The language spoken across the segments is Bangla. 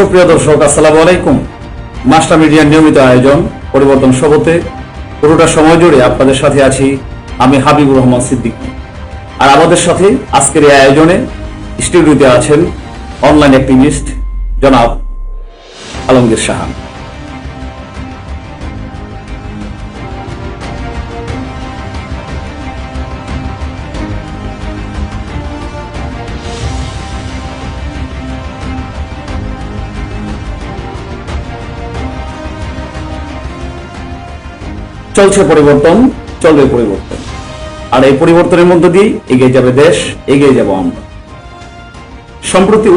সুপ্রিয় দর্শক, আসসালামু আলাইকুম। মাস্টার মিডিয়ার নিয়মিত আয়োজন, পরিবর্তন শপথে পুরোটা সময় জুড়ে আপনাদের সাথে আছি আমি হাবিবুর রহমান সিদ্দিক। আর আমাদের সাথে আজকের এই আয়োজনে স্টুডিওতে আছেন অনলাইন অ্যাক্টিভিস্ট জনাব আলমগীর সাহান। চলছে পরিবর্তন, চলবে পরিবর্তন। আর এই পরিবর্তনের মধ্য দিয়ে এগিয়ে যাবে দেশ, এগিয়ে যাব আমরা। সম্প্রতি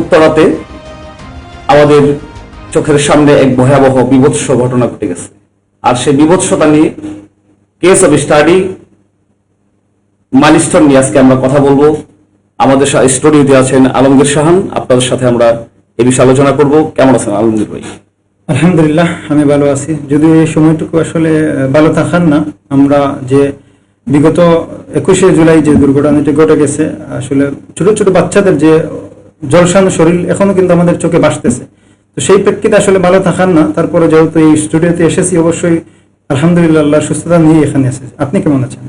উত্তরাতে আমাদের চোখের সামনে এক ভয়াবহ বিভৎস ঘটনা ঘটে গেছে। আর সেই বিভৎসতা নিয়ে কেস অফ স্টাডি মাইলস্টোন নিয়ে আজকে আমরা কথা বলব। আমাদের স্টুডিওতে আছেন আলমগীর শাহান। আপনাদের সাথে আমরা এ বিষয়ে আলোচনা করব। কেমন আছেন আলমগীর ভাই? আলহামদুলিল্লাহ, আমি ভালো আছি। যদিও এই সময়টুকু আসলে ভালো থাকার না, আমরা যে বিগত একুশে জুলাই যে দুর্ঘটনাটি ঘটে গেছে, আসলে ছোট ছোট বাচ্চাদের যে জলসানো শরীর, এখনও কিন্তু আমাদের চোখে ভাসতেছে। তো সেই প্রেক্ষিতে আসলে ভালো থাকার না, তারপরে যেহেতু এই স্টুডিওতে এসেছি, অবশ্যই আলহামদুলিল্লাহ, আল্লাহর সুস্থতা নিয়ে এখানে এসেছি। আপনি কেমন আছেন?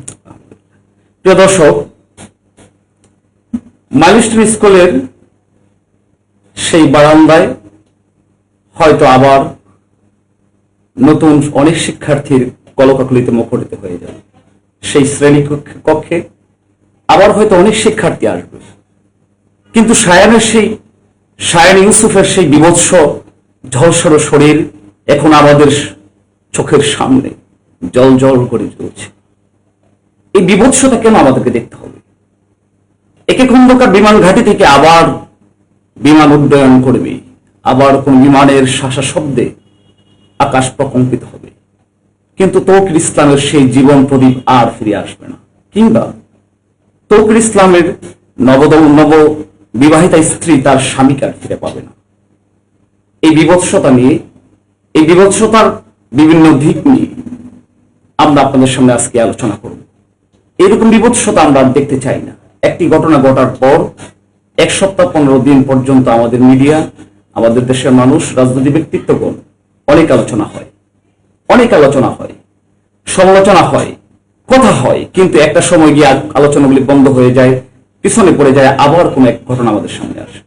প্রিয় দর্শক মাইলস্টোন স্কুলের সেই বারান্দায় হয়তো আবার নতুন অনেক শিক্ষার্থীর কলকাকলিতে মুখরিত হয়ে যাবে। সেই শ্রেণি কক্ষে আবার হয়তো অনেক শিক্ষার্থী আসবে। কিন্তু সায়ানের সেই সায়ান ইউসুফের সেই বিভৎস ঝলসর শরীর এখন আমাদের চোখের সামনে জল জল করে চলছে এই বিভৎসতা কেন আমাদেরকে দেখতে হবে? একে খন্দকার বিমান ঘাঁটি থেকে আবার বিমান উড্ডয়ন করবে। আবার কোন বিমানের শাসা শব্দে আকাশ প্রকম্পিত হবে। কিন্তু তৌকির ইসলামের সেই জীবন প্রদীপ আর ফিরে আসবে না। কিংবা তৌকির ইসলামের নবদম নব বিবাহিতা স্ত্রী তার স্বামীকে আর ফিরে পাবে না। এই বিভৎসতা নিয়ে, এই বিভৎসতার বিভিন্ন দিক নিয়ে আমরা আপনাদের সামনে আজকে আলোচনা করব। এরকম বিভৎসতা আমরা দেখতে চাই না। একটি ঘটনা ঘটার পর, এক সপ্তাহ পনেরো দিন পর্যন্ত আমাদের মিডিয়া আমাদের দেশের মানুষ রাজনৈতিক ব্যক্তিত্বগণ অনেক আলোচনা হয়। অনেক আলোচনা হয়। সমালোচনা হয়। কথা হয়। কিন্তু একটা সময় গিয়ে আলোচনাগুলি বন্ধ হয়ে যায়, পিছনে পড়ে যায়, আবার কোন এক ঘটনা আমাদের সামনে আসে।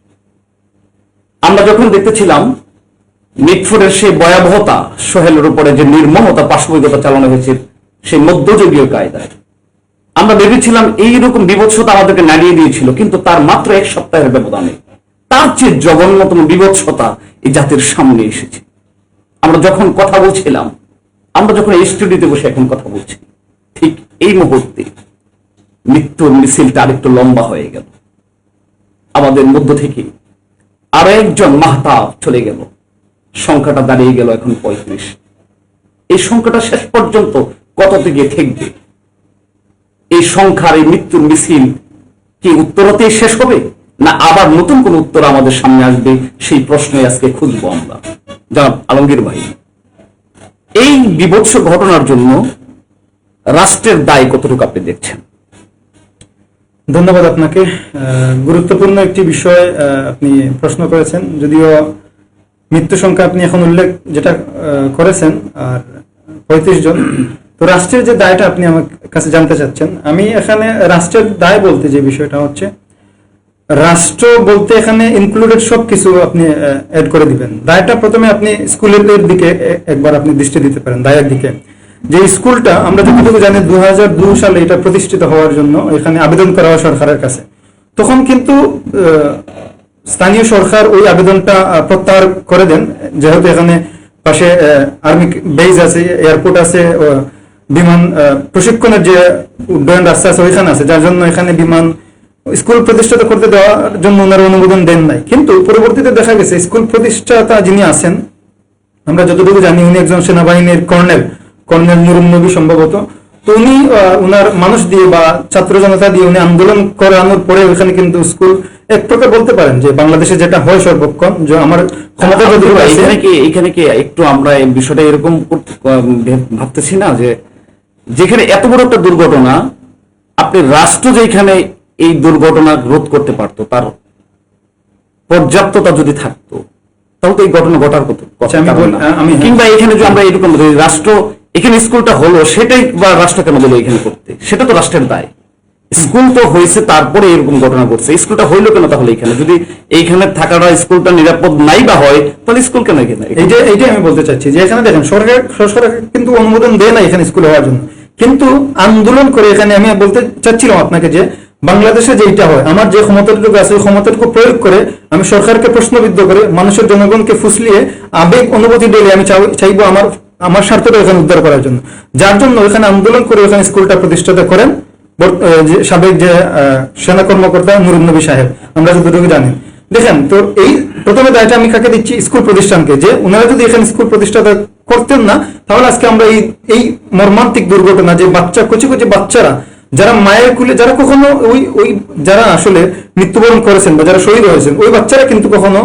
আমরা যখন দেখতেছিলাম, মিটফোর্ডের সেই ভয়াবহতা, সোহেলের উপরে যে নির্মমতা পাশবিকতা চালানো হয়েছে, সেই মধ্যযুগীয় কায়দায়। আমরা ভেবেছিলাম এইরকম বিভৎসতা আমাদেরকে নাড়িয়ে দিয়েছিল, কিন্তু তার মাত্র এক সপ্তাহের ব্যবধানে তার চেয়ে জঘন্যতম বিভৎসতা এই জাতির সামনে এসেছে। আমরা যখন কথা বলছিলাম, আমরা যখন এই স্টুডিওতে বসে এখন কথা বলছি, ঠিক এই মুহূর্তে মৃত্যুর মিছিলটা আরেকটু লম্বা হয়ে গেল। আমাদের মধ্য থেকে আরও একজন মাহতাব চলে গেল। সংখ্যাটা দাঁড়িয়ে গেল এখন পঁয়ত্রিশ। এই সংখ্যাটা শেষ পর্যন্ত কত থেকে থাকবে এই সংখ্যার এই মৃত্যুর মিছিল কি উত্তরতেই শেষ হবে? না, আবার নতুন কোন উত্তর আমাদের সামনে আসবে, সেই প্রশ্নে আজকে খুঁজবো আমরা। জনাব আলমগীর ভাই, এই বিভৎস ঘটনার জন্য রাষ্ট্রের দায় কতটুকু আপনি দেখছেন? ধন্যবাদ আপনাকে। গুরুত্বপূর্ণ একটি বিষয় আপনি প্রশ্ন করেছেন। যদিও মৃত্যু সংখ্যা আপনি এখন উল্লেখ, যেটা করেছেন, আর পঁয়ত্রিশ জন। তো রাষ্ট্রের যে দায়টা আপনি আমার কাছে জানতে চাচ্ছেন, আমি এখানে রাষ্ট্রের দায় বলতে যে বিষয়টা হচ্ছে রাষ্ট্র বলতে এখানে ইনক্লুডেড সব কিছু আপনি অ্যাড করে দিবেন। দায়টা প্রথমে আপনি স্কুলের দিকে একবার আপনি দৃষ্টি দিতে পারেন, দায়ের দিকে। যে স্কুলটা আমরা যতটুকু জানি দু সালে এটা প্রতিষ্ঠিত হওয়ার জন্য এখানে আবেদন করা হয় সরকারের কাছে। তখন কিন্তু স্থানীয় সরকার ওই আবেদনটা প্রত্যাহার করে দেন। যেহেতু এখানে পাশে আর্মি বেজ আছে এয়ারপোর্ট আছে বিমান প্রশিক্ষণের যে উড্ডয়ন রাস্তা আছে, ওইখানে আছে। যার জন্য এখানে বিমান স্কুল প্রতিষ্ঠাতা করতে দেওয়ার জন্য ওনারা অনুমোদন দেন নাই। কিন্তু পরবর্তীতে দেখা গেছে স্কুল প্রতিষ্ঠাতা যিনি আছেন আমরা যতটুকু জানি উনি একজন সেনাবাহিনীর কর্নেল কর্নেল নুরুম নবী সম্ভবত। তো উনি উনার মানুষ দিয়ে বা ছাত্র জনতা দিয়ে উনি আন্দোলন করানোর পরে ওখানে কিন্তু স্কুল এক প্রকার বলতে পারেন যে বাংলাদেশে যেটা হয় সর্বক্ষণ যে আমার ক্ষমতা যতটুকু আছে এখানে কি এখানে কি একটু আমরা এই বিষয়টা এরকম ভাবতেছি না যে যেখানে এত বড় একটা দুর্ঘটনা আপনি রাষ্ট্র যেখানে এই দুর্ঘটনা রোধ করতে পারতো তার পর্যাপ্ততা যদি থাকতো তাহলে তো এই ঘটনা ঘটার কথা আচ্ছা, বল- কিংবা এখানে যে আমরা এরকম রাষ্ট্র এখানে স্কুলটা হলো সেটাই বা রাষ্ট্র কেন দিল এখানে করতে? সেটা তো রাষ্ট্রের দায়। স্কুল তো হয়েছে তারপরে এরকম ঘটনা ঘটছে। স্কুলটা হইল কেন তাহলে এখানে? যদি এইখানে থাকাটা স্কুলটা নিরাপদ নাই বা হয় তাহলে স্কুল কেন এখানে? এই যে এইটাই আমি বলতে চাচ্ছি যে এখানে দেখেন সরকার সরকার কিন্তু অনুমোদন দেয় না এখানে স্কুল হওয়ার জন্য। কিন্তু আন্দোলন করে এখানে আমি বলতে চাচ্ছিলাম আপনাকে যে বাংলাদেশে যেটা হয়, আমার যে ক্ষমতাটুকু আছে, ওই ক্ষমতাটুকু প্রয়োগ করে আমি সরকারকে প্রশ্নবিদ্ধ করে মানুষের জনগণকে ফুসলিয়ে আবেগ, অনুভূতি দিলে আমি চাই- চাইব আমার আমার স্বার্থটা এখানে উদ্ধার করার জন্য। যার জন্য এখানে আন্দোলন করে এখানে স্কুলটা প্রতিষ্ঠাতা করেন সাবেক যে সেনা কর্মকর্তা নুরুন নবী সাহেব। আমরা যতটুকু জানি। দেখেন, তো এই প্রথমে দায়টা আমি কাকে দিচ্ছি? স্কুল প্রতিষ্ঠানকে। যে ওনারা যদি এখানে স্কুল প্রতিষ্ঠাতা করতেন না, তাহলে আজকে আমরা এই এই মর্মান্তিক দুর্ঘটনা, যে বাচ্চা, কচি কচি বাচ্চারা যারা মায়ের কুলে, যারা কখনো ওই ওই যারা আসলে মৃত্যুবরণ করেছেন বা যারা শহীদ হয়েছেন, ওই বাচ্চারা কিন্তু কখনো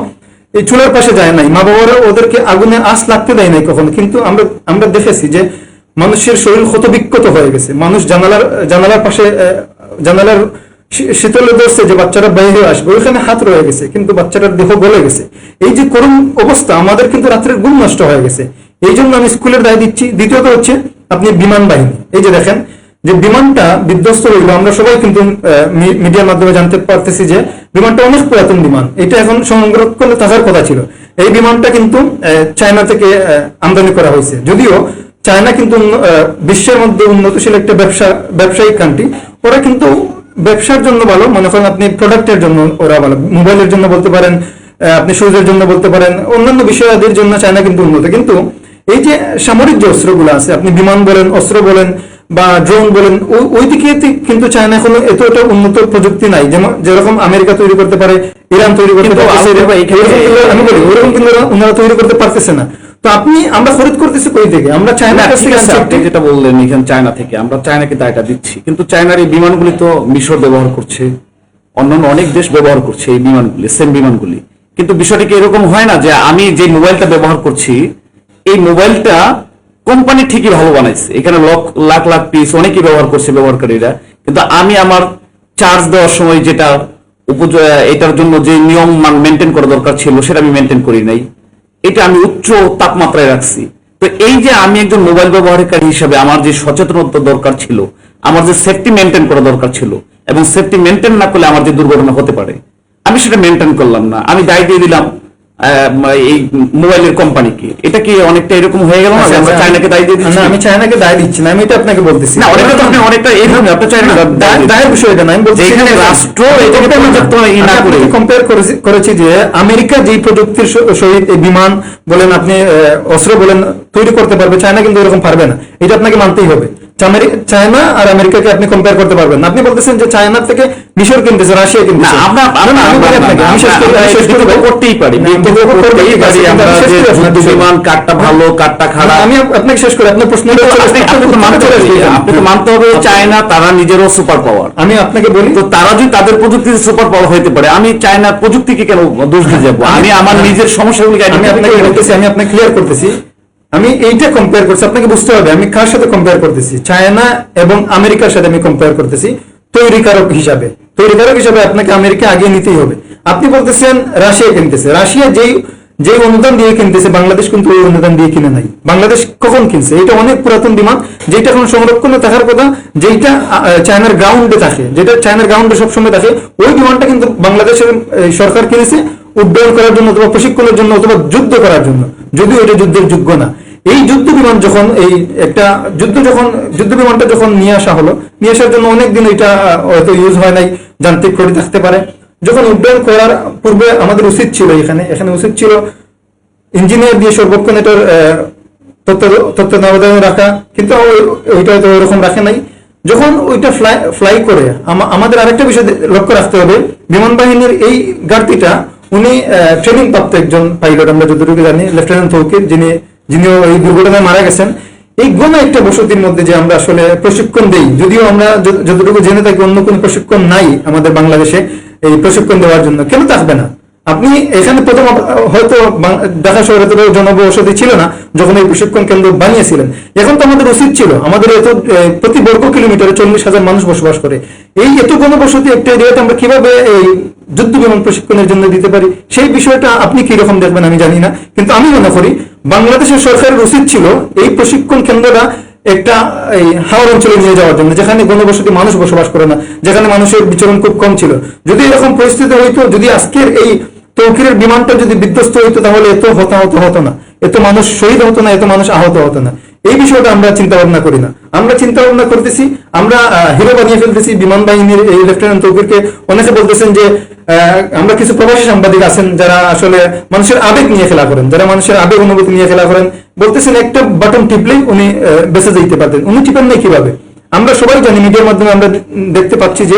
এই চুলার পাশে যায় নাই। মা বাবারা ওদেরকে আগুনে আঁচ লাগতে দেয় নাই কখনো। কিন্তু আমরা আমরা দেখেছি যে মানুষের শরীর ক্ষতবিক্ষত হয়ে গেছে। মানুষ জানালার জানালার পাশে জানালার শীতলে ধরছে যে বাচ্চারা বাইরে আসবে। ওইখানে হাত রয়ে গেছে, কিন্তু বাচ্চাটার দেহ গলে গেছে। এই যে করুণ অবস্থা, আমাদের কিন্তু রাত্রের ঘুম নষ্ট হয়ে গেছে। এই জন্য আমি স্কুলের দায় দিচ্ছি। দ্বিতীয়ত হচ্ছে আপনি বিমান বাহিনী। এই যে দেখেন যে বিমানটা বিধ্বস্ত হইল আমরা সবাই কিন্তু মিডিয়ার মাধ্যমে জানতে পারতেছি যে বিমানটা অনেক পুরাতন বিমান। এটা এখন সংরক্ষণে থাকার কথা ছিল। এই বিমানটা কিন্তু চায়না থেকে আমদানি করা হয়েছে। যদিও চায়না কিন্তু বিশ্বের মধ্যে উন্নতশীল একটা ব্যবসা, ব্যবসায়িক কান্ট্রি ওরা কিন্তু ব্যবসার জন্য ভালো। মনে করেন আপনি প্রোডাক্টের জন্য ওরা ভালো। মোবাইলের জন্য বলতে পারেন আপনি সুজের জন্য বলতে পারেন, অন্যান্য বিষয়াদির জন্য চায়না কিন্তু উন্নত। কিন্তু এই যে সামরিক যে অস্ত্রগুলো আছে, আপনি বিমান বলেন, অস্ত্র বলেন বা ড্রোন বলেন ওই- দিকে কিন্তু চায়না এখনও এতটা উন্নত প্রযুক্তি নাই। যেমন যেরকম আমেরিকা তৈরি করতে পারে ইরান তৈরি করতে পারে আমি বলি ওরকম কিন্তু ওনারা তৈরি করতে পারতেছে না। তো আপনি আমরা খরিদ করতেছি কই থেকে? আমরা চায়না থেকে যেটা বললেন এখানে চায়না থেকে আমরা চায়নাকে দায়টা দিচ্ছি। কিন্তু চায়নার এই বিমানগুলি তো মিশর ব্যবহার করছে অন্যান্য অনেক দেশ ব্যবহার করছে এই বিমানগুলি সেম বিমানগুলি। কিন্তু বিষয়টা কি এরকম হয় না যে আমি যে মোবাইলটা ব্যবহার করছি এই মোবাইলটা কোম্পানি ঠিকই ভালো বানাইছে। এখানে লাখ লাখ পিস অনেকেই ব্যবহার করছে ব্যবহারকারীরা। কিন্তু আমি আমার চার্জ দেওয়ার সময় যেটা এটার জন্য যে নিয়ম মান মেনটেন করা দরকার ছিল, সেটা আমি মেনটেন করি নাই। এটা আমি উচ্চ তাপমাত্রায় রাখছি। তো এই যে আমি একজন মোবাইল ব্যবহারকারী হিসেবে আমার যে সচেতনতা দরকার ছিল, আমার যে সেফটি মেনটেন করা দরকার ছিল, এবং সেফটি মেনটেন না করলে আমার যে দুর্ঘটনা হতে পারে, আমি সেটা মেনটেন করলাম না। আমি দায় দিয়ে দিলাম এই মোবাইলের কোম্পানিকে। এটা কি অনেকটা এরকম হয়ে গেল না? যে আমরা চায়নাকে দায় দিয়ে দিচ্ছি? আমি চায়নাকে দায় দিচ্ছি না আমি এটা আপনাকে বলতেছি। না অনেকটা তো আপনি অনেকটা এইভাবে আপনি চায়না দায়- দায়ের বিষয় এটা না আমি বলছি যেখানে রাষ্ট্র এটাকে ই না করে। কম্পেয়ার করেছি যে আমেরিকা যেই প্রযুক্তির সহিত বিমান বলেন আপনি অস্ত্র বলেন তৈরি করতে পারবে চায়না কিন্তু এরকম পারবে না। এটা আপনাকে মানতেই হবে। চায়না আর আমেরিকাকে আপনি কম্পেয়ার করতে পারবেন আপনি বলতেছেন যে চায়নার থেকে মিশর কিনতেছে রাশিয়া কিনতেছে। আমরা। করতেই পারি। বিমান কাঠটা ভালো কাঠটা না, খারাপ। আমি আপনাকে শেষ করি আপনার প্রশ্ন আপনি আপনি তো মানতে হবে চায়না তারা নিজেরও সুপার পাওয়ার আমি আপনাকে বলি তো তারা যদি তাদের প্রযুক্তি সুপার পাওয়ার হইতে পারে আমি চায়নার প্রযুক্তিকে কেন দোষ দিয়ে যাব? আমি আমার নিজের সমস্যাগুলিকে আমি আপনাকে বলতেছি আমি আপনাকে ক্লিয়ার করতেছি। আমি এইটা কম্পেয়ার করছি, আপনাকে বুঝতে হবে, আমি কার সাথে কম্পেয়ার করতেছি? চায়না এবং আমেরিকার সাথে আমি কম্পেয়ার করতেছি, তৈরিকারক হিসাবে। তৈরিকারক হিসাবে আপনাকে আমেরিকা আগে নিতেই হবে। আপনি বলতেছেন, রাশিয়া কিনতেছে। রাশিয়া যেই যে অনুদান দিয়ে কিনতেছে, বাংলাদেশ কিন্তু ওই অনুদান দিয়ে কিনে নাই। বাংলাদেশ কখন কিনছে? এটা অনেক পুরাতন বিমান যেটা এখন সংরক্ষণে থাকার কথা যেটা চায়নার গ্রাউন্ডে থাকে, যেটা চায়নার গ্রাউন্ডে সবসময় থাকে, ওই বিমানটা কিন্তু বাংলাদেশের সরকার কিনেছে উড্ডয়ন করার জন্য অথবা প্রশিক্ষণের জন্য অথবা যুদ্ধ করার জন্য। যদিও এটা যুদ্ধের যোগ্য না। এই যুদ্ধ বিমান যখন, এই একটা যুদ্ধ যখন, যুদ্ধ বিমানটা যখন নিয়ে আসা হলো, নিয়ে আসার জন্য অনেকদিন এটা হয়তো ইউজ হয় নাই, যান্ত্রিক ত্রুটি থাকতে পারে। যখন উড্ডয়ন করার পূর্বে আমাদের উচিত ছিল এখানে এখানে উচিত ছিল ইঞ্জিনিয়ার দিয়ে সর্বক্ষণ এটার নবদান রাখা, কিন্তু ওই- ওইটা তো ওরকম রাখে নাই। যখন ওইটা ফ্লাই ফ্লাই করে আমাদের আরেকটা বিষয় লক্ষ্য রাখতে হবে, বিমান বাহিনীর এই গাড়িটা উনি ট্রেনিং প্রাপ্ত একজন পাইলট আমরা যতটুকু জানি লেফটেন্যান্ট তৌকির যিনি, যিনিও এই দুর্ঘটনায় মারা গেছেন। এই গোনা একটা বসতির মধ্যে যে আমরা আসলে প্রশিক্ষণ দেই, যদিও আমরা যতটুকু জেনে থাকি অন্য কোনো প্রশিক্ষণ নাই আমাদের বাংলাদেশে এই প্রশিক্ষণ দেওয়ার জন্য, কেন থাকবে না? আপনি এখানে প্রথম হয়তো ঢাকা শহরে তো জনবসতি ছিল না, যখন এই প্রশিক্ষণ কেন্দ্র বানিয়েছিলেন। এখন তো আমাদের উচিত ছিল, আমাদের এত প্রতি বর্গ কিলোমিটারে চল্লিশ হাজার মানুষ বসবাস করে। এই এত জনবসতি একটা এরিয়াতে আমরা কীভাবে এই যুদ্ধ বিমান প্রশিক্ষণের জন্য দিতে পারি? সেই বিষয়টা আপনি কি রকম দেখবেন আমি জানি না। কিন্তু আমি মনে করি, বাংলাদেশের সরকারের উচিত ছিল এই প্রশিক্ষণ কেন্দ্রটা একটা, এই হাওড় অঞ্চলে নিয়ে যাওয়ার জন্য, যেখানে গণবসতি মানুষ বসবাস করে না, যেখানে মানুষের বিচরণ খুব কম ছিল। যদি এরকম পরিস্থিতি হইতো, যদি আজকের এই তৌকিরের বিমানটা যদি বিধ্বস্ত হইতো, তাহলে এত হতাহত হতো না। এত মানুষ শহীদ হতো না, এত মানুষ আহত হতো না। এই বিষয়টা আমরা চিন্তা ভাবনা করি না। আমরা চিন্তা ভাবনা করতেছি, আমরা হিরো বানিয়ে ফেলতেছি বিমান বাহিনীর এই লেফটেন্যান্ট তৌকিরকে অনেকে বলতেছেন যে আমরা কিছু প্রবাসী সাংবাদিক আছেন যারা আসলে মানুষের আবেগ নিয়ে খেলা করেন, যারা মানুষের আবেগ অনুভূতি নিয়ে খেলা করেন। বলতেছেন একটা বাটন টিপলেই উনি বেঁচে যেতে পারতেন। উনি টিপেন নাই কীভাবে? আমরা সবাই জানি মিডিয়ার মাধ্যমে আমরা দেখতে পাচ্ছি যে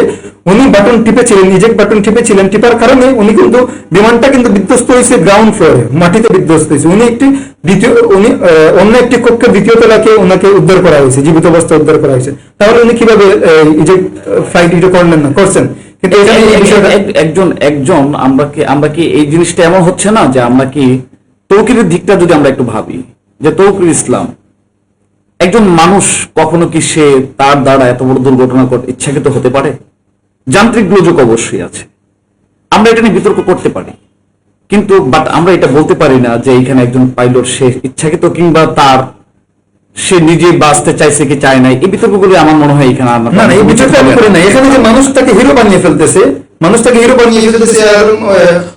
উনি বাটন টিপেছিলেন ইজেক্ট বাটন টিপেছিলেন টিপার কারণে উনি কিন্তু বিমানটা কিন্তু বিধ্বস্ত হয়েছে গ্রাউন্ড ফ্লোরে মাটিতে বিধ্বস্ত হয়েছে। উনি একটি দ্বিতীয় উনি অন্য একটি কক্ষের দ্বিতীয় তলাকে ওনাকে উদ্ধার করা হয়েছে জীবিত অবস্থা উদ্ধার করা হয়েছে। তাহলে উনি কীভাবে ইজেক্ট ফ্লাইট এটা করলেন না করছেন? কিন্তু একজন একজন আমরা কি আমরা কি এই জিনিসটা এমন হচ্ছে না যে আমরা কি তৌকিরের দিকটা যদি আমরা একটু ভাবি যে তৌকির ইসলাম একজন মানুষ কখনো কি সে তার দ্বারা এত বড় দুর্ঘটনা ইচ্ছাকৃত হতে পারে? যান্ত্রিক গোলযোগ অবশ্যই আছে। আমরা এটা নিয়ে বিতর্ক করতে পারি। কিন্তু বাট আমরা এটা বলতে পারি না যে এখানে একজন পাইলট সে ইচ্ছাকৃত কিংবা তার সে নিজে বাঁচতে চাইছে কি চায় নাই। এই বিতর্কগুলি আমার মনে হয় এখানে আমরা না এই বিষয়টা আমি করি না এখানে যে মানুষটাকে হিরো বানিয়ে ফেলতেছে মানুষটাকে হিরো বানিয়ে ফেলতেছে আর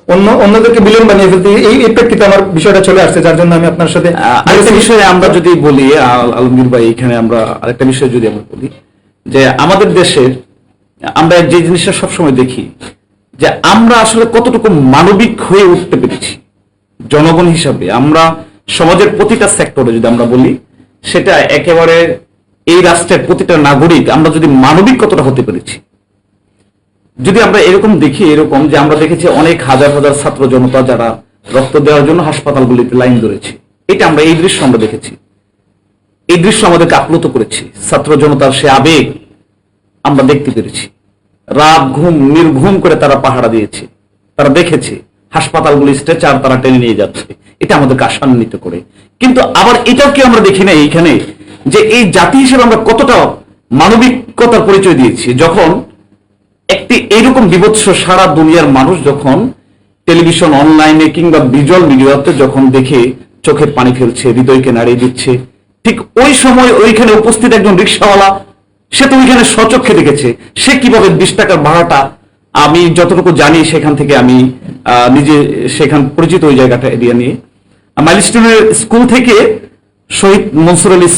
অন্য অন্যদেরকে বিলন বানিয়ে ফেলতে। এই প্রেক্ষিতে আমার বিষয়টা চলে আসছে যার জন্য আমি আপনার সাথে আরেকটা বিষয়ে আমরা যদি বলি আল- আলমগীর ভাই এখানে আমরা আরেকটা বিষয় যদি আমরা বলি যে আমাদের দেশের আমরা যে জিনিসটা সবসময় দেখি যে আমরা আসলে কতটুকু মানবিক হয়ে উঠতে পেরেছি। জনগণ হিসাবে আমরা সমাজের প্রতিটা সেক্টরে যদি আমরা বলি সেটা একেবারে এই রাষ্ট্রের প্রতিটা নাগরিক আমরা যদি মানবিক কতটা হতে পেরেছি যদি আমরা এরকম দেখি, এরকম যে আমরা দেখেছি অনেক হাজার হাজার ছাত্র জনতা যারা রক্ত দেওয়ার জন্য হাসপাতালগুলিতে লাইন ধরেছে। এটা আমরা এই দৃশ্য আমরা দেখেছি। এই দৃশ্য আমাদেরকে আপ্লুত করেছে। ছাত্র জনতার সে আবেগ আমরা দেখতে পেরেছি। রাত ঘুম, নির্ঘুম করে তারা পাহারা দিয়েছে। তারা দেখেছে হাসপাতালগুলি স্ট্রেচার তারা টেনে নিয়ে যাচ্ছে। এটা আমাদেরকে আশান্বিত করে। কিন্তু আবার এটাও কি আমরা দেখি না এইখানে? যে এই জাতি হিসেবে আমরা কতটা মানবিকতার পরিচয় দিয়েছি? যখন একটি এইরকম বিভৎস সারা দুনিয়ার মানুষ যখন টেলিভিশন অনলাইনে কিংবা ভিজুয়াল মিডিয়াতে যখন দেখে চোখের পানি ফেলছে, হৃদয়কে নাড়িয়ে দিচ্ছে, ঠিক ওই সময় ওইখানে উপস্থিত একজন রিক্সাওয়ালা, সে তো ওইখানে সচক্ষে দেখেছে সে কীভাবে বিশ টাকার ভাড়াটা আমি যতটুকু জানি সেখান থেকে আমি নিজে সেখান পরিচিত ওই জায়গাটা এরিয়া নিয়ে মাইলস্টোনের স্কুল থেকে শহীদ মনসুর আলী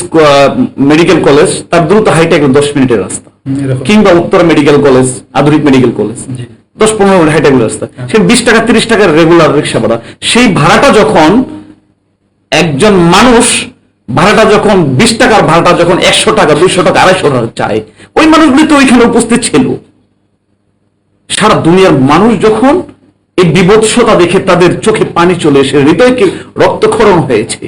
মেডিকেল কলেজ, তার দ্রুত হাইটে একদম দশ মিনিটের রাস্তা। কিংবা উত্তর মেডিকেল কলেজ আধুনিক মেডিকেল কলেজ দশ পনেরো মিনিট হাইটে রাস্তা। সে বিশ টাকা তিরিশ টাকার রেগুলার রিক্সা ভাড়া। সেই ভাড়াটা যখন একজন মানুষ ভাড়াটা যখন বিশ টাকার ভাড়াটা যখন একশো টাকা দুইশো টাকা আড়াইশো টাকা চায় ওই মানুষগুলি তো ওইখানে উপস্থিত ছিল। সারা দুনিয়ার মানুষ যখন এই বিভৎসতা দেখে তাদের চোখে পানি চলে এসে হৃদয়কে রক্তক্ষরণ হয়েছে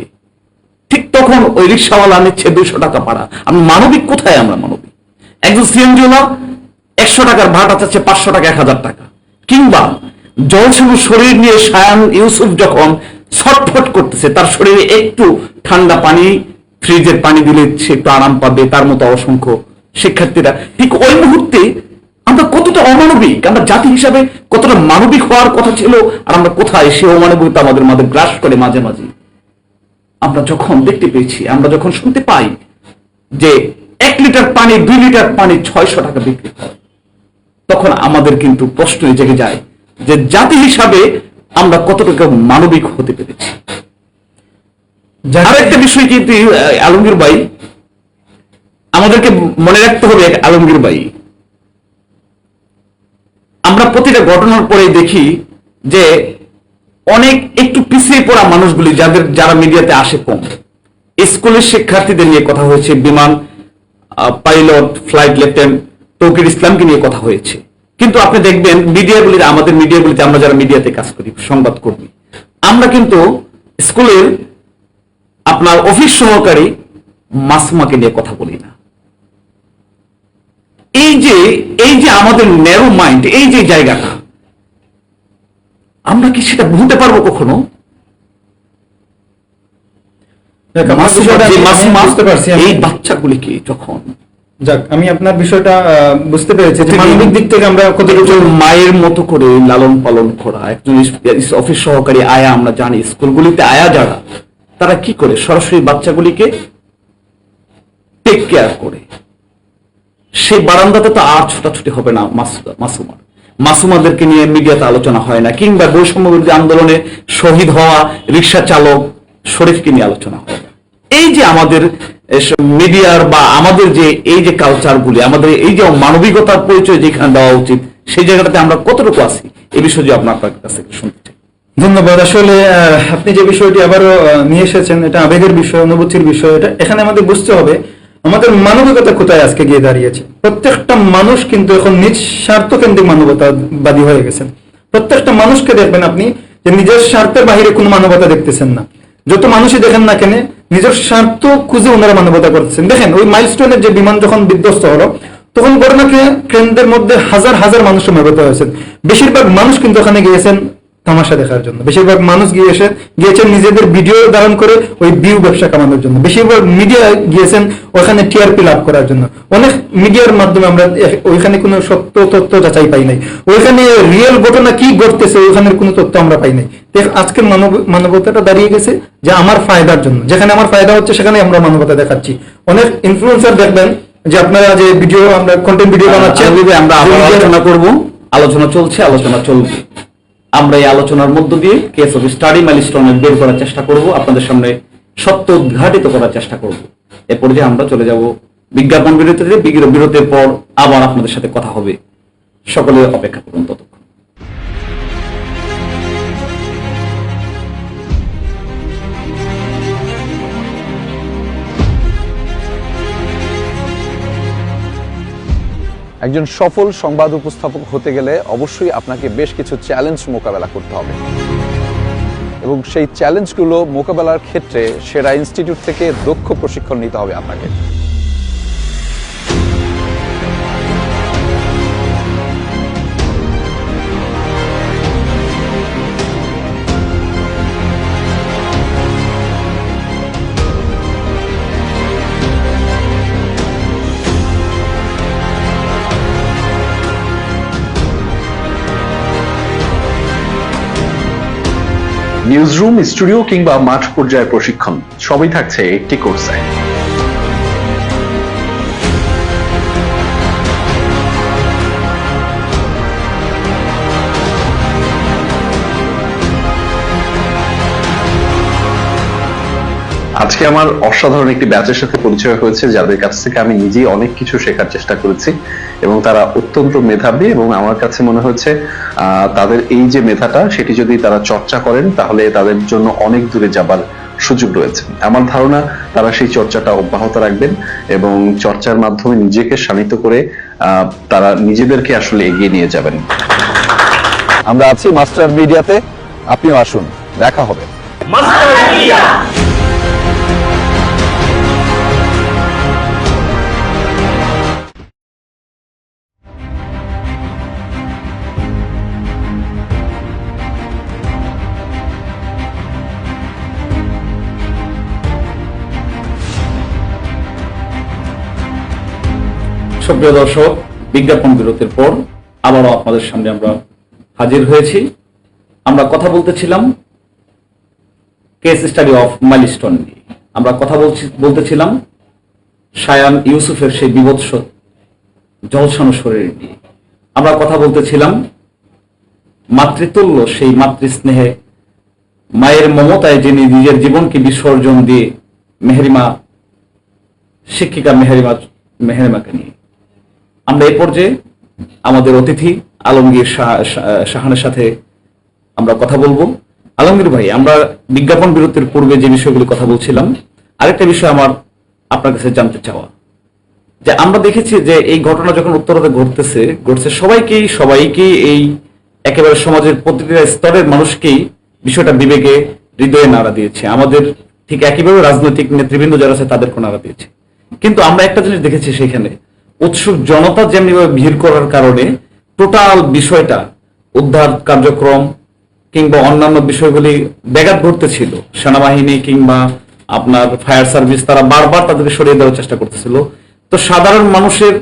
ঠিক তখন ওই রিক্সাওয়ালা নিচ্ছে দুইশো টাকা পাড়া আমি মানবিক কোথায় আমরা মানবিক? একজন সিএনজিওলা একশো টাকার ভাড়া চাচ্ছে পাঁচশো টাকা, এক হাজার টাকা। কিংবা জলসম শরীর নিয়ে সায়ান ইউসুফ যখন ছটফট করতেছে, তার শরীরে একটু ঠান্ডা পানি, ফ্রিজের পানি দিলে সে একটু আরাম পাবে, তার মতো অসংখ্য শিক্ষার্থীরা। ঠিক ওই মুহূর্তে আমরা কতটা অমানবিক, আমরা জাতি হিসাবে কতটা মানবিক হওয়ার কথা ছিল, আর আমরা কোথায়, সে অমানবিকতা আমাদের মাঝে গ্রাস করে মাঝে মাঝে। আমরা যখন দেখতে পেয়েছি, আমরা যখন শুনতে পাই যে এক লিটার পানি দুই লিটার পানি ছয়শো টাকা বিক্রি হয়। তখন আমাদের কিন্তু প্রশ্ন জেগে যায় যে জাতি হিসাবে আমরা কতটুকু মানবিক হতে পেরেছি? আরেকটা বিষয় কিন্তু আলমগীর ভাই আমাদেরকে মনে রাখতে হবে আলমগীর ভাই। আমরা প্রতিটা ঘটনার পরে দেখি যে অনেক একটু পিছিয়ে পড়া মানুষগুলি যাদের যারা মিডিয়াতে আসে কম। স্কুলের শিক্ষার্থীদের নিয়ে কথা হয়েছে বিমান পাইলট ফ্লাইট লেফটেন্যান্ট তৌকির ইসলামকে নিয়ে কথা হয়েছে। কিন্তু আপনি দেখবেন মিডিয়াগুলিতে আমাদের মিডিয়াগুলিতে আমরা যারা মিডিয়াতে কাজ করি সংবাদ কর্মী আমরা কিন্তু স্কুলের আপনার অফিস সহকারী মাসুমাকে নিয়ে কথা বলি না। এই যে এই যে আমাদের ন্যারো মাইন্ড এই যে জায়গাটা, আমরা কি সেটা ভুলতে পারব কখনো দেখ, আমার মাসুমা বিষয়টা যে আমি মাসুমা বুঝতে পারছি আমি। এই বাচ্চাগুলিকে যখন যাক আমি আপনার বিষয়টা বুঝতে পেরেছি যে মানবিক দিক থেকে আমরা কতটুকু মায়ের মতো করে লালন পালন করা একজন অফিস সহকারী আয়া আমরা জানি স্কুলগুলিতে আয়া যারা তারা কি করে? সরাসরি বাচ্চাগুলিকে টেক কেয়ার করে। সেই বারান্দাতে তো আর ছোটাছুটি হবে না মাসু- মাসুমার। মাসুমাদেরকে নিয়ে মিডিয়াতে আলোচনা হয় না কিংবা বৈষম্য আন্দোলনে শহীদ হওয়া রিক্সা চালক শরীফকে নিয়ে আলোচনা হয়। এই যে আমাদের মিডিয়ার বা আমাদের যে, এই যে কালচারগুলি আমাদের এই যে মানবিকতার পরিচয় যেখানে দেওয়া উচিত, সেই জায়গাটাতে আমরা কতটুকু আছি? এই বিষয়ে আপনার কাছ শুনতে চাই। ধন্যবাদ। আসলে আপনি যে বিষয়টি আবারও নিয়ে এসেছেন, এটা আবেগের বিষয়, অনুভূতির বিষয়, এটা এখানে আমাদের বুঝতে হবে, আমাদের মানবিকতা কোথায় আজকে গিয়ে দাঁড়িয়েছে? প্রত্যেকটা মানুষ কিন্তু এখন নিজ স্বার্থ কেন্দ্রিক মানবতাবাদী হয়ে গেছেন। প্রত্যেকটা মানুষকে দেখবেন আপনি যে নিজের স্বার্থের বাহিরে কোনো মানবতা দেখতেছেন না। যত মানুষই দেখেন না কেন, নিজের স্বার্থ খুঁজে ওনারা মানবতা করছেন দেখেন, ওই মাইলস্টোনের যে বিমান যখন বিধ্বস্ত হলো, তখন ঘটনাকে কেন্দ্রের মধ্যে হাজার হাজার মানুষ সমবেত হয়েছেন বেশিরভাগ মানুষ কিন্তু ওখানে গিয়েছেন তামাশা দেখার জন্য। বেশিরভাগ মানুষ গিয়েছে গিয়েছেন নিজেদের ভিডিও ধারণ করে ওই ভিউ ব্যবসা কামানোর জন্য। বেশিরভাগ মিডিয়া গিয়েছেন ওখানে টিআরপি লাভ করার জন্য। অনেক মিডিয়ার মাধ্যমে আমরা ওইখানে কোনো সত্য তথ্য যাচাই পাই নাই। ওইখানে রিয়েল ঘটনা কি ঘটতেছে ওইখানের কোনো তথ্য আমরা পাই নাই। দেখ আজকের মানব মানবতাটা দাঁড়িয়ে গেছে যে আমার ফায়দার জন্য। যেখানে আমার ফায়দা হচ্ছে সেখানে আমরা মানবতা দেখাচ্ছি। অনেক ইনফ্লুয়েন্সার দেখবেন যে আপনারা যে ভিডিও আমরা কন্টেন্ট ভিডিও বানাচ্ছেন। আচ্ছা, আমরা আলোচনা করব। আলোচনা চলছে আলোচনা চলবে। আমরা এই আলোচনার মধ্য দিয়ে কেস অফ স্টাডি মাইলস্টোনের বের করার চেষ্টা করব, আপনাদের সামনে সত্য উদ্ঘাটিত করার চেষ্টা করব। এ পর্যায়ে আমরা চলে যাব বিজ্ঞাপন বিরতিতে। বিরতির পর আবার আপনাদের সাথে কথা হবে। সকলে অপেক্ষা করুন ততক্ষণ। একজন সফল সংবাদ উপস্থাপক হতে গেলে অবশ্যই আপনাকে বেশ কিছু চ্যালেঞ্জ মোকাবেলা করতে হবে। এবং সেই চ্যালেঞ্জগুলো মোকাবেলার ক্ষেত্রে সেরা ইনস্টিটিউট থেকে দক্ষ প্রশিক্ষণ নিতে হবে আপনাকে। নিউজরুম স্টুডিও কিংবা মাঠ পর্যায়ে প্রশিক্ষণ সবই থাকছে একটি কোর্সে আজকে আমার অসাধারণ একটি ব্যাচের সাথে পরিচয় হয়েছে যাদের কাছ থেকে আমি নিজেই অনেক কিছু শেখার চেষ্টা করেছি এবং তারা অত্যন্ত মেধাবী এবং আমার কাছে মনে আহ, তাদের এই যে মেধাটা সেটি যদি তারা চর্চা করেন তাহলে তাদের জন্য অনেক দূরে যাবার সুযোগ রয়েছে। আমার ধারণা তারা সেই চর্চাটা অব্যাহত রাখবেন এবং চর্চার মাধ্যমে নিজেকে শানিত করে তারা নিজেদেরকে আসলে এগিয়ে নিয়ে যাবেন। আমরা আছি মাস্টার মিডিয়াতে আপনিও আসুন দেখা হবে। সুপ্রিয় দর্শক, বিজ্ঞাপন বিরতির পর আবারও আপনাদের সামনে আমরা হাজির হয়েছি। আমরা কথা বলতেছিলাম কেস স্টাডি অফ মাইলস্টোন নিয়ে। আমরা কথা বলছি, বলতেছিলাম সায়ান ইউসুফের সেই বিভৎস জলসানো শরীর নিয়ে। আমরা কথা বলতেছিলাম মাতৃতুল্য সেই মাতৃস্নেহে, মায়ের মমতায় যিনি নিজের জীবনকে বিসর্জন দিয়ে মেহরিমা, শিক্ষিকা মেহরিমা, মেহরিমাকে নিয়ে। আমরা এই পর্যায়ে আমাদের অতিথি আলমগীর শাহ- শাহ- শাহানের সাথে আমরা কথা বলব। আলমগীর ভাই, আমরা বিজ্ঞাপন বিরতির পূর্বে যে বিষয়গুলি কথা বলছিলাম, আরেকটা বিষয় আমার আপনার কাছে জানতে চাওয়া। যে আমরা দেখেছি যে এই ঘটনা যখন উত্তরাতে ঘটতেছে, ঘটছে সবাইকেই সবাইকেই এই একেবারে সমাজের প্রতিটা স্তরের মানুষকেই বিষয়টা বিবেকে, হৃদয়ে নাড়া দিয়েছে। আমাদের ঠিক একইভাবে রাজনৈতিক নেতৃবৃন্দ যারা আছে তাদেরকে নাড়া দিয়েছে। কিন্তু আমরা একটা জিনিস দেখেছি সেখানে উৎসুক জনতা যেমনিভাবে ভিড় করার কারণে টোটাল বিষয়টা উদ্ধার কার্যক্রম কিংবা অন্যান্য বিষয়গুলি ব্যাঘাত ঘটতেছিল। সেনাবাহিনী কিংবা আপনার ফায়ার সার্ভিস, তারা বারবার তাদেরকে সরিয়ে দেওয়ার চেষ্টা করতেছিল। তো সাধারণ মানুষের,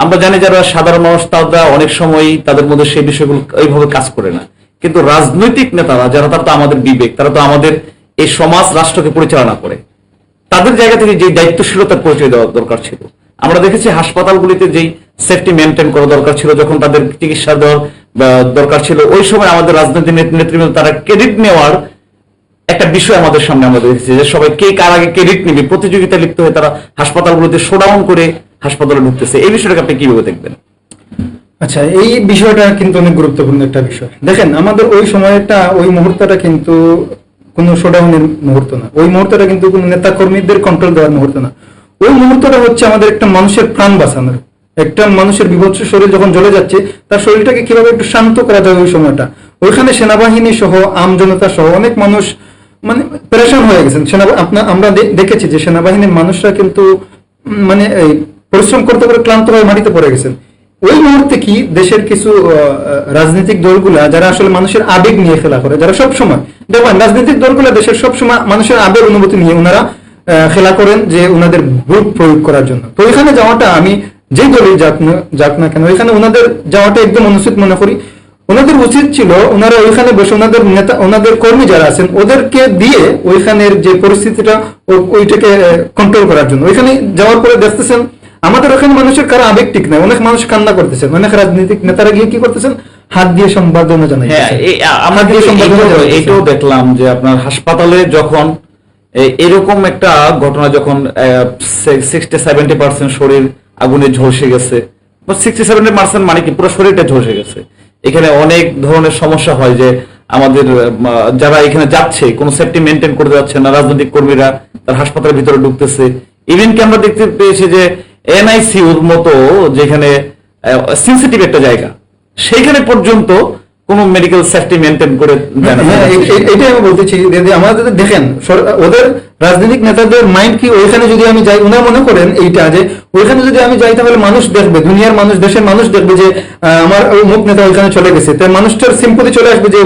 আমরা জানি যারা সাধারণ মানুষ, তারা অনেক সময় তাদের মধ্যে সেই বিষয়গুলো এইভাবে কাজ করে না। কিন্তু রাজনৈতিক নেতারা, যারা, তারা তো আমাদের বিবেক, তারা তো আমাদের এই সমাজ, রাষ্ট্রকে পরিচালনা করে। তাদের জায়গা থেকে যে দায়িত্বশীলতার পরিচয় দেওয়া দরকার ছিল। আমরা দেখেছি হাসপাতালগুলিতে যেই সেফটি মেনটেন করা দরকার ছিল, যখন তাদের চিকিৎসা দেওয়ার দরকার ছিল, ওই সময় আমাদের রাজনৈতিক নেতৃবৃন্দ, তারা ক্রেডিট নেওয়ার একটা বিষয় আমাদের সামনে আমরা দেখেছি যে সবাই কে কার আগে ক্রেডিট নেবে। প্রতিযোগিতা লিপ্ত হয়ে তারা হাসপাতালগুলোতে শোডাউন করে হাসপাতালে ঢুকতেছে। এই বিষয়টাকে আপনি কীভাবে দেখবেন? আচ্ছা এই বিষয়টা কিন্তু অনেক গুরুত্বপূর্ণ একটা বিষয়। দেখেন, আমাদের ওই সময়টা, ওই মুহূর্তটা কিন্তু কোনো শোডাউনের মুহূর্ত না। ওই মুহূর্তটা কিন্তু কোনো নেতা কর্মীদের কন্ট্রোল দেওয়ার মুহূর্ত না। ওই মুহূর্তটা হচ্ছে আমাদের একটা মানুষের প্রাণ বাঁচানোর। একটা মানুষের বিভৎস শরীর যখন জ্বলে যাচ্ছে, তার শরীরটাকে কীভাবে একটু শান্ত করা যায় ওই সময়টা? ওইখানে সেনাবাহিনী সহ, আম জনতা সহ অনেক মানুষ মানে প্রেশান হয়ে গেছেন। সেনা আপনার আমরা দেখেছি যে সেনাবাহিনীর মানুষরা কিন্তু মানে পরিশ্রম করতে করে ক্লান্ত হয়ে মাটিতে পড়ে গেছেন। ওই মুহূর্তে কি দেশের কিছু রাজনৈতিক দলগুলা, যারা আসলে মানুষের আবেগ নিয়ে খেলা করে, যারা সব সময় দেখবেন রাজনৈতিক দলগুলা দেশের সব সময় মানুষের আবেগ অনুভূতি নিয়ে, ওনারা খেলা করেন যে ওনাদের ভোট প্রয়োগ করার জন্য। তো এখানে যাওয়াটা আমি যেই দলই যাক না যাক না কেন এখানে ওনাদের যাওয়াটা একদম অনুচিত মনে করি। ওনাদের উচিত ছিল ওনারা ওইখানে বসে ওনাদের নেতা ওনাদের কর্মী যারা আছেন ওদেরকে দিয়ে ওইখানের যে পরিস্থিতিটা ওইটাকে কন্ট্রোল করার জন্য। ওইখানে যাওয়ার পরে দেখতেছেন আমাদের ওখানে মানুষের কারও আবেগ ঠিক নাই অনেক মানুষ কান্না করতেছেন অনেক রাজনৈতিক নেতারা গিয়ে কি করতেছেন? হাত দিয়ে সম্বর্ধনা জানাই হ্যাঁ আমরা দিয়ে সম্বর্ধনা এইটাও- দেখলাম যে আপনার হাসপাতালে যখন এরকম একটা ঘটনা যখন সিক্সটি সেভেন্টি পার্সেন্ট শরীর আগুনে ঝলসে গেছে। সিক্সটি সেভেন্টি পার্সেন্ট মানে কি? পুরো শরীরটা ঝলসে গেছে। এখানে অনেক ধরনের সমস্যা হয় যে, আমাদের যারা এখানে যাচ্ছে, কোনো সেফটি মেনটেন করতে যাচ্ছে না, রাজনৈতিক কর্মীরা তার হাসপাতালের ভিতরে ঢুকতেছে। ইভেন কি আমরা দেখতে পেয়েছি যে এনআইসিউর মতো যেখানে সেন্সিটিভ একটা জায়গা, সেইখানে পর্যন্ত কোনো মেডিকেল সেফটি মেনটেন করে। হ্যাঁ, এইটাই আমি বলতেছি যে যে আমাদের দেখেন ওদের রাজনৈতিক নেতাদের মাইন্ড কি ওইখানে যদি আমি যাই ওনারা মনে করেন এইটা যে ওইখানে যদি আমি যাই তাহলে মানুষ দেখবে দুনিয়ার মানুষ দেশের মানুষ দেখবে যে আমার ওই মুখ নেতা ওইখানে চলে গেছে। তাই মানুষটার সিম্পতি চলে আসবে যে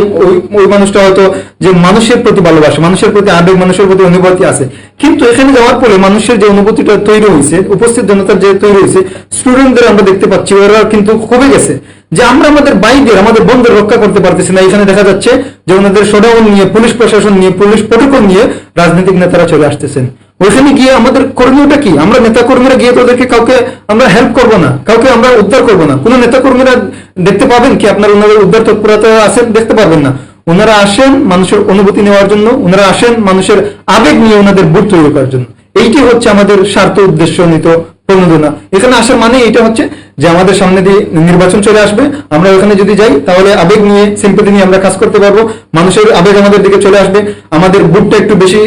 ওই মানুষটা হয়তো যে মানুষের প্রতি ভালোবাসে মানুষের প্রতি আবেগ মানুষের প্রতি অনুভূতি আছে। কিন্তু এখানে যাওয়ার পরে মানুষের যে অনুভূতিটা তৈরি হয়েছে উপস্থিত জনতার যে তৈরি হয়েছে স্টুডেন্টদের আমরা দেখতে পাচ্ছি ওরা কিন্তু কমে গেছে। যে আমরা আমাদের বাইদের, আমাদের বন্ধের রক্ষা করতে পারতেছি না। এখানে দেখা যাচ্ছে যে ওনাদের শোডাউন নিয়ে, পুলিশ প্রশাসন নিয়ে, পুলিশ প্রটোকল নিয়ে রাজনৈতিক নেতারা চলে আসতেছেন। ওইখানে গিয়ে আমাদের করণীয়টা কি? আমরা নেতা কর্মীরা গিয়ে তো ওদেরকে কাউকে আমরা হেল্প করব না, কাউকে আমরা উদ্ধার করব না। কোন নেতা কর্মীরা দেখতে পাবেন কি? আপনার ওনাদের উদ্ধার তৎপরতা আছেন দেখতে পাবেন না। ওনারা আসেন মানুষের অনুভূতি নেওয়ার জন্য, ওনারা আসেন মানুষের আবেগ নিয়ে ওনাদের বুট তৈরি করার জন্য। এইটি হচ্ছে আমাদের স্বার্থ উদ্দেশ্য নিত প্রণোদনা। এখানে আসার মানে এটা হচ্ছে যে আমাদের সামনে দিয়ে নির্বাচন চলে আসবে, আমরা ওখানে যদি যাই, তাহলে আবেগ নিয়ে সিম্পতি নিয়ে আমরা কাজ করতে পারব। মানুষের আবেগ আমাদের দিকে চলে আসবে, আমাদের বুটটা একটু বেশি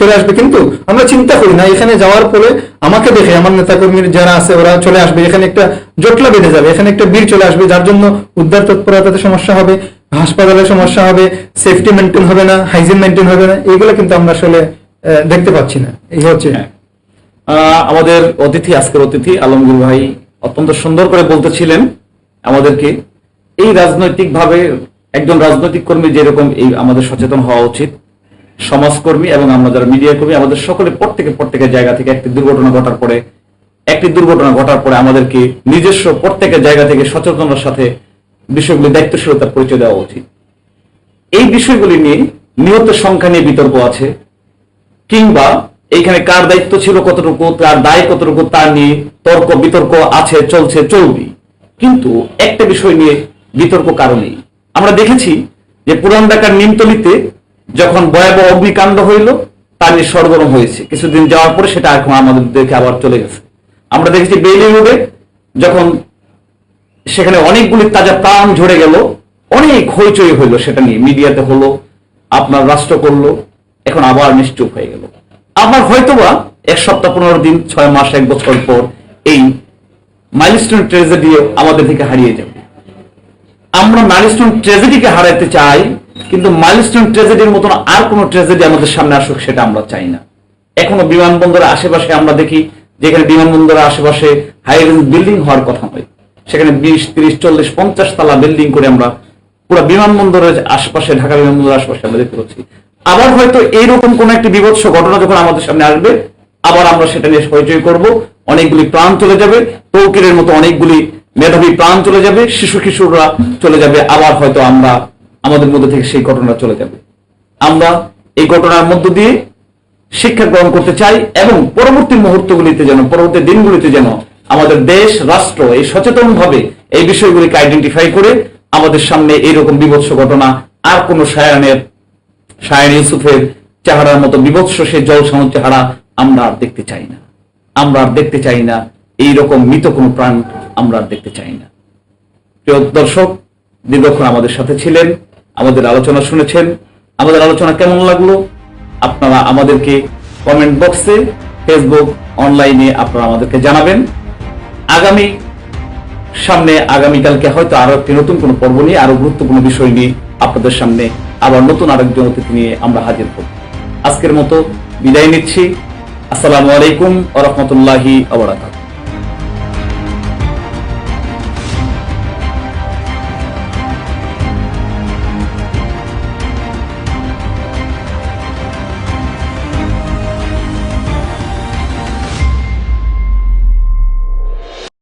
চলে আসবে। কিন্তু আমরা চিন্তা করি না, এখানে যাওয়ার পরে আমাকে দেখে আমার নেতাকর্মীর যারা আছে, ওরা চলে আসবে। এখানে একটা জটলা বেঁধে যাবে, এখানে একটা ভিড় চলে আসবে, যার জন্য উদ্ধার তৎপরতাতে সমস্যা হবে, হাসপাতালে সমস্যা হবে সেফটি মেনটেন হবে না হাইজিন মেনটেন হবে না, এগুলো কিন্তু আমরা আসলে দেখতে পাচ্ছি না। এই হচ্ছে। হ্যাঁ। আমাদের অতিথি, আজকের অতিথি, আলমগীর ভাই অত্যন্ত সুন্দর করে বলতেছিলেন আমাদেরকে, এই রাজনৈতিক ভাবে একজন রাজনৈতিক কর্মী যেরকম এই আমাদের সচেতন হওয়া উচিত, সমাজকর্মী এবং আমরা যারা মিডিয়া কর্মী, আমাদের সকলে প্রত্যেকে প্রত্যেকের জায়গা থেকে একটি দুর্ঘটনা ঘটার পরে, একটি দুর্ঘটনা ঘটার পরে আমাদেরকে নিজস্ব প্রত্যেকের জায়গা থেকে সচেতনতার সাথে বিষয়গুলি দায়িত্বশীলতার পরিচয় দেওয়া উচিত। এই বিষয়গুলি নিয়ে নিহতের সংখ্যা নিয়ে বিতর্ক আছে, কিংবা এইখানে কার দায়িত্ব ছিল কতটুকু, তার দায় কতটুকু, তা নিয়ে তর্ক, বিতর্ক আছে, চলছে চলবি কিন্তু একটা বিষয় নিয়ে বিতর্ক কারণেই। আমরা দেখেছি যে পুরান ঢাকার নিমতলিতে যখন ভয়াবহ অগ্নিকাণ্ড হইল, তা নিয়ে সরগরম হয়েছে। কিছুদিন যাওয়ার পরে সেটা এখন আমাদের দেখে আবার চলে গেছে। আমরা দেখেছি বেইলি রোডে যখন সেখানে অনেকগুলি তাজা প্রাণ ঝরে গেল, অনেক হইচই হইল সেটা নিয়ে। মিডিয়াতে হলো, আপনার রাষ্ট্র করল, এখন আবার নিশ্চুপ হয়ে গেল। আবার হয়তোবা এক সপ্তাহ, পনেরো দিন, ছয় মাস, এক বছর পর এই মাইলস্টোন ট্রেজেডি আমাদের থেকে হারিয়ে যাবে। আমরা মাইলস্টোন ট্রেজেডিকে হারাতে চাই, কিন্তু মাইলস্টোন ট্রেজেডির মতন আর কোনো ট্রেজেডি আমাদের সামনে আসুক সেটা আমরা চাই না। এখনও বিমানবন্দরের আশেপাশে আমরা দেখি, যেখানে বিমানবন্দরের আশেপাশে হাই বিল্ডিং হওয়ার কথা নয় সেখানে বিশ, তিরিশ, চল্লিশ, পঞ্চাশ তলা বিল্ডিং করে আমরা পুরো বিমানবন্দরের আশপাশে, ঢাকা বিমানবন্দরের আশপাশে আমরা দেখতে পাচ্ছি। আবার হয়তো এইরকম কোন একটি বিভৎস ঘটনা যখন আমাদের সামনে আসবে, আবার আমরা সেটা নিয়ে হইচই করব। অনেকগুলি প্রাণ চলে যাবে, তৌকিরের মতো অনেকগুলি মেধাবী প্রাণ চলে যাবে, শিশু কিশোররা চলে যাবে, আবার হয়তো আমরা আমাদের মধ্যে থেকে সেই ঘটনা চলে যাবে। আমরা এই ঘটনার মধ্য দিয়ে শিক্ষা গ্রহণ করতে চাই এবং পরবর্তী মুহূর্তগুলিতে যেন, পরবর্তী দিনগুলিতে যেন আমাদের দেশ, রাষ্ট্র এই সচেতন ভাবে এই বিষয়গুলিকে আইডেন্টিফাই করে আমাদের সামনে এইরকম বিভৎস ঘটনা আর কোন সায়ানের সায়ান ইউসুফের চেহারার মতো বিভৎস সে জলসানো চেহারা আমরা আর দেখতে চাই না। আমরা আর দেখতে চাই না। এই রকম মৃত কোনো প্রাণ আমরা আর দেখতে চাই না। প্রিয় দর্শক, দীর্ঘক্ষণ আমাদের সাথে ছিলেন, আমাদের আলোচনা শুনেছেন, আমাদের আলোচনা কেমন লাগল আপনারা আমাদেরকে কমেন্ট বক্সে ফেসবুক অনলাইনে আপনারা আমাদেরকে জানাবেন। আগামী, সামনে, আগামীকালকে হয়তো আরও একটি নতুন কোনো পর্ব নিয়ে, আরও গুরুত্বপূর্ণ বিষয় নিয়ে আপনাদের সামনে আবার নতুন আরেকজন অতিথি নিয়ে আমরা হাজির হব। আজকের মতো বিদায় নিচ্ছি। আসসালামু আলাইকুম আ রহমতুল্লাহি আবরাকাত